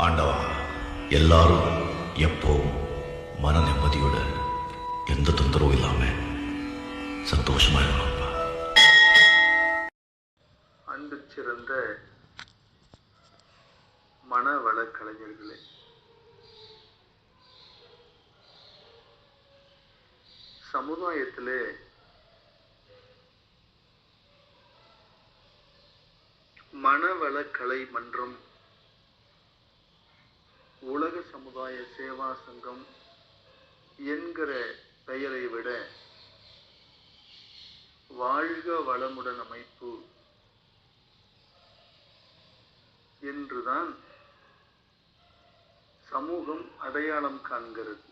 ஆண்டவா எல்லாரும் எப்பவும் மன நிம்மதியோட எந்த தொந்தரவும் இல்லாம சந்தோஷமா இருக்கணும்ப்பா. அன்பு சிறந்த மனவள கலைஞர்களே சமுதாயத்திலே மனவள கலை மன்றம் சமுதாய சேவா சங்கம் என்கிற பெயரை விட வாழ்க வளமுடன் அமைப்பு என்றுதான் சமூகம் அடையாளம் காண்கிறது.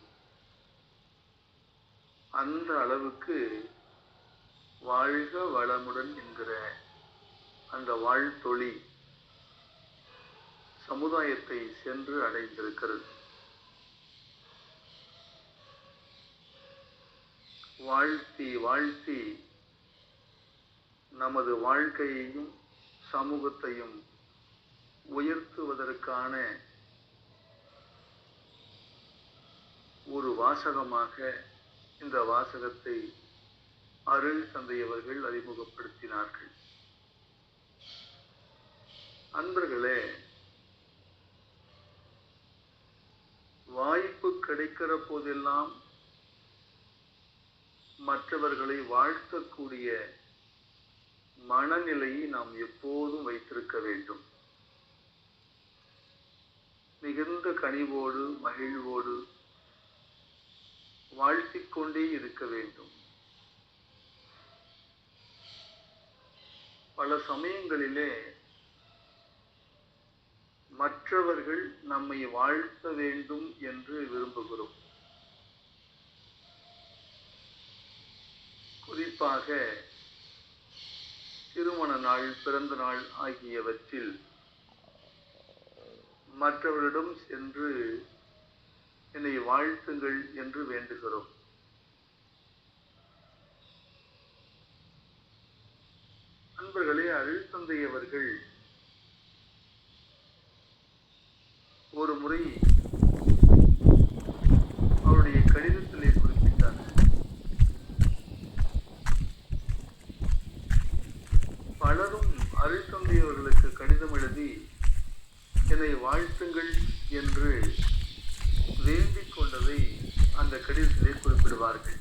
அந்த அளவுக்கு வாழ்க வளமுடன் என்கிற அந்த வாழ்த்தொழி சமுதாயத்தை சென்று அடைந்திருக்கிறது. வாழ்த்தி வாழ்த்தி நமது வாழ்க்கையையும் சமூகத்தையும் உயர்த்துவதற்கான ஒரு வாசகமாக இந்த வாசகத்தை அருள் தந்தையவர்கள் அறிமுகப்படுத்தினார்கள். அன்பர்களே வாய்ப்பு கிடைக்கிற போதெல்லாம் மற்றவர்களை வாழ்த்தக்கூடிய மனநிலையை நாம் எப்போதும் வைத்திருக்க வேண்டும். மிகுந்த கனிவோடு மகிழ்வோடு வாழ்த்திக்கொண்டே இருக்க வேண்டும். பல சமயங்களிலே மற்றவர்கள் நம்மை வாழ்த்த வேண்டும் என்று விரும்புகிறோம். குறிப்பாக திருமண நாள் பிறந்த நாள் ஆகியவற்றில் மற்றவரிடம் சென்று என்னை வாழ்த்துங்கள் என்று வேண்டுகிறோம். அன்பர்களே அருள்தந்தை அவர்கள் ஒரு முறை அவருடைய கடிதத்திலே குறிப்பிட்டார் பலரும் அருள்தந்தை அவர்களுக்கு கடிதம் எழுதி என்னை வாழ்த்துங்கள் என்று வேண்டிக் கொண்டதை அந்த கடிதத்திலே குறிப்பிடுவார்கள்.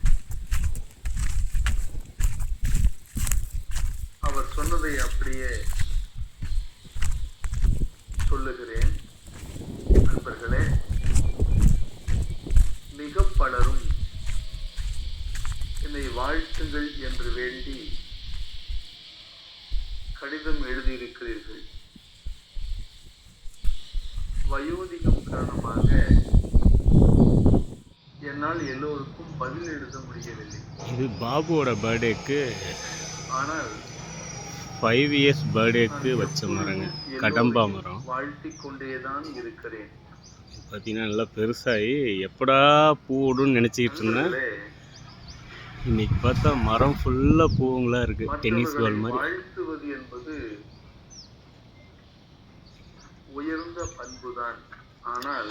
அவர் சொன்னதை அப்படியே சொல்லுகிறேன். நண்பர்களே மிக பலரும் என்னை வாழ்த்துங்கள் என்று வேண்டி வயோதிகம் காரணமாக என்னால் எல்லோருக்கும் பதில் எழுத முடியவில்லை. இது பாபுவோட பர்த்டேக்கு ஆனால் ஃபைவ் இயர்ஸ் பர்த்டேக்கு வச்ச மரங்க. கடம்பா மரம். வாழ்த்திக் கொண்டேதான் இருக்கிறேன். பார்த்தீங்கன்னா நல்லா பெருசாகி எப்படா பூ விடும்னு நினச்சிக்கிட்டு இருந்தேன். இன்னைக்கு பார்த்தா மரம் ஃபுல்லாக பூவுங்களா இருக்குது டென்னிஸ் பால் மாதிரி. வாழ்த்துவது என்பது உயர்ந்த பண்புதான். ஆனால்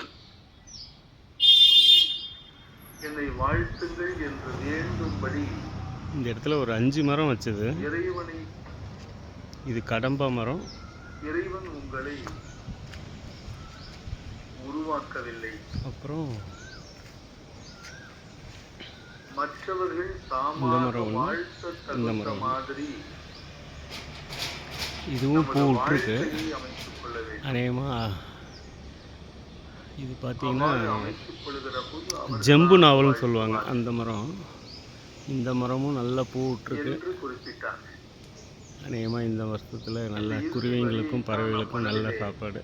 என்னை வாழ்த்துங்கள் என்று வேண்டும்படி இந்த இடத்துல ஒரு அஞ்சு மரம் வச்சது. இறைவனை இது கடம்பா மரம். இறைவன் உங்களை உருவாக்கவில்லை. அப்புறம் மற்றவர்கள் தாமாக வாழ்த்த. மாதிரி இதுவும் பூ விட்டுருக்கு வாழ்க்கையை அமைத்துக் கொள்ள வேண்டும் அநேகமாக இது பார்த்தீங்கன்னா ஜம்பு நாவல்னு சொல்லுவாங்க அந்த மரம். இந்த மரமும் நல்ல பூ விட்டுருக்கு. அநேகமாக இந்த வருஷத்தில் நல்ல குருவிங்களுக்கும் பறவைகளுக்கும் நல்ல சாப்பாடு.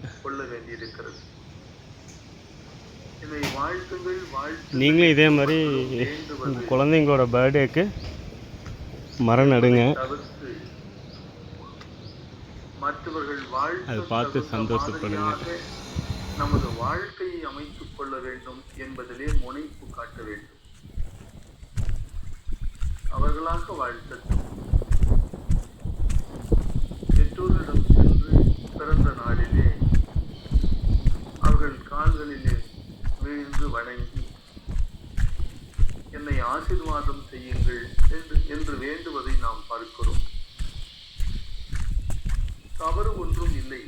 நீங்களும் இதே மாதிரி குழந்தைங்களோட பர்த்டேக்கு மரம் நடுங்க. மற்றவர்கள் வாழ்த்த அதை பார்த்து சந்தோஷப்படுங்க. நமது வாழ்க்கையை அமைத்துக் கொள்ள வேண்டும் என்பதிலே முனைப்பு காட்ட வேண்டும் அவர்களாக வாழ்த்தட்டும் பெற்றோரிடம் சென்று பிறந்த நாளிலே அவர்கள் வணங்கி என்னை ஆசீர்வாதம் செய்யுங்கள் என்று என்று வேண்டுவதை நாம் பார்க்கிறோம் தவறு ஒன்றும் இல்லை.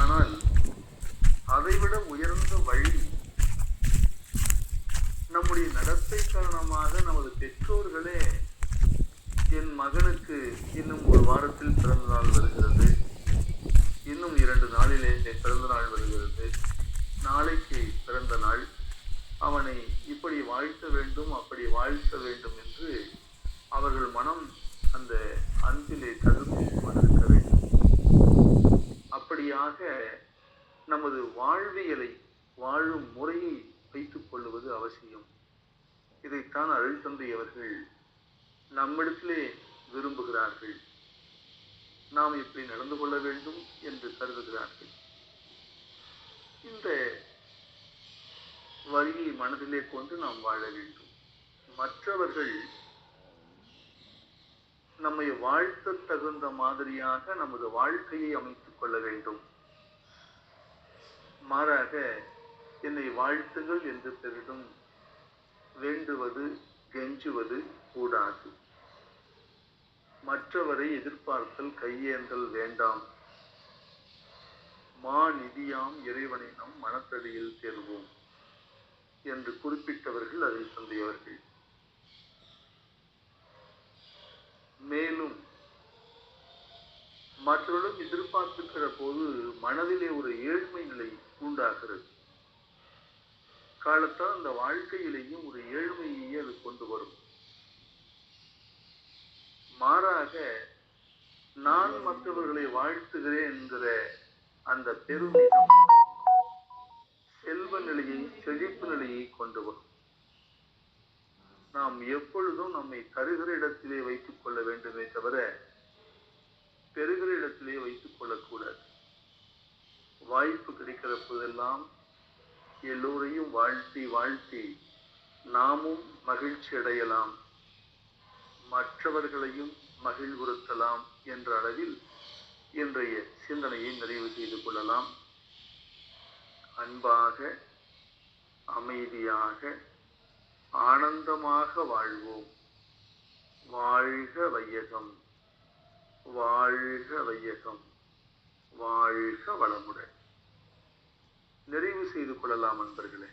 ஆனால் அதைவிட உயர்ந்த வழி நம்முடைய நடத்தை காரணமாக நமது பெற்றோர்களே என் மகனுக்கு இன்னும் ஒரு வாரத்தில் பிறந்த நாள் வருகிறது. இன்னும் இரண்டு நாளிலே பிறந்த நாள் வருகிறது. நாளைக்கு பிறந்த நாள். அவனை இப்படி வாழ்த்த வேண்டும் அப்படி வாழ்த்த வேண்டும் என்று அவர்கள் மனம் அந்த அன்பிலே தகுதி கொண்டிருக்க வேண்டும் அப்படியாக நமது வாழ்வியலை வாழும் முறையை வைத்துக் கொள்வது அவசியம். இதைத்தான் அருள்தந்தை அவர்கள் நம்மிடத்திலே விரும்புகிறார்கள். நாம் இப்படி நடந்து கொள்ள வேண்டும் என்று கருதுகிறார்கள். இந்த வரியை மனதிலே கொண்டு நாம் வாழ வேண்டும். மற்றவர்கள் நம்மை வாழ்த்த தகுந்த மாதிரியாக நமது வாழ்க்கையை அமைத்துக் கொள்ள வேண்டும். மாறாக என்னை வாழ்த்துங்கள் என்று பெரிதும் வேண்டுவது கெஞ்சுவது கூடாது. மற்றவரை எதிர்பார்த்தல் கையேந்தல் வேண்டாம். மா நிதியாம் இறைவனை நம் மனத்தடியில் தேர்வோம் என்று குறிப்பிட்டவர்கள் அதில் தந்தையவர்கள். மற்றவர்களும் எதிர்பார்த்துக்கிற போது மனதிலே ஒரு ஏழ்மை நிலை உண்டாகிறது. காலத்தால் அந்த வாழ்க்கையிலேயும் ஒரு ஏழ்மையை அது கொண்டு வரும். மாறாக நான் மற்றவர்களை வாழ்த்துகிறேன் என்கிற அந்த பெருமிதம் செல்வ நிலையை செழிப்பு நிலையை கொண்டு வரும். நாம் எப்பொழுதும் நம்மை தருகிற இடத்திலே வைத்துக் கொள்ள வேண்டுமே தவிர பெறுகிற இடத்திலே வைத்துக் கொள்ளக்கூடாது வாய்ப்பு கிடைக்கிற எல்லோரையும் வாழ்த்தி வாழ்த்தி நாமும் மகிழ்ச்சி அடையலாம். மற்றவர்களையும் மகிழ்வுறுத்தலாம் என்ற அளவில் இன்றைய சிந்தனையை நிறைவு செய்து கொள்ளலாம். அன்பாக அமைதியாக ஆனந்தமாக வாழ்வோம். வாழ்க வையகம். வாழ்க வையகம். வாழ்க வளமுடன். நிறைவு செய்து கொள்ளலாம் அன்பர்களே.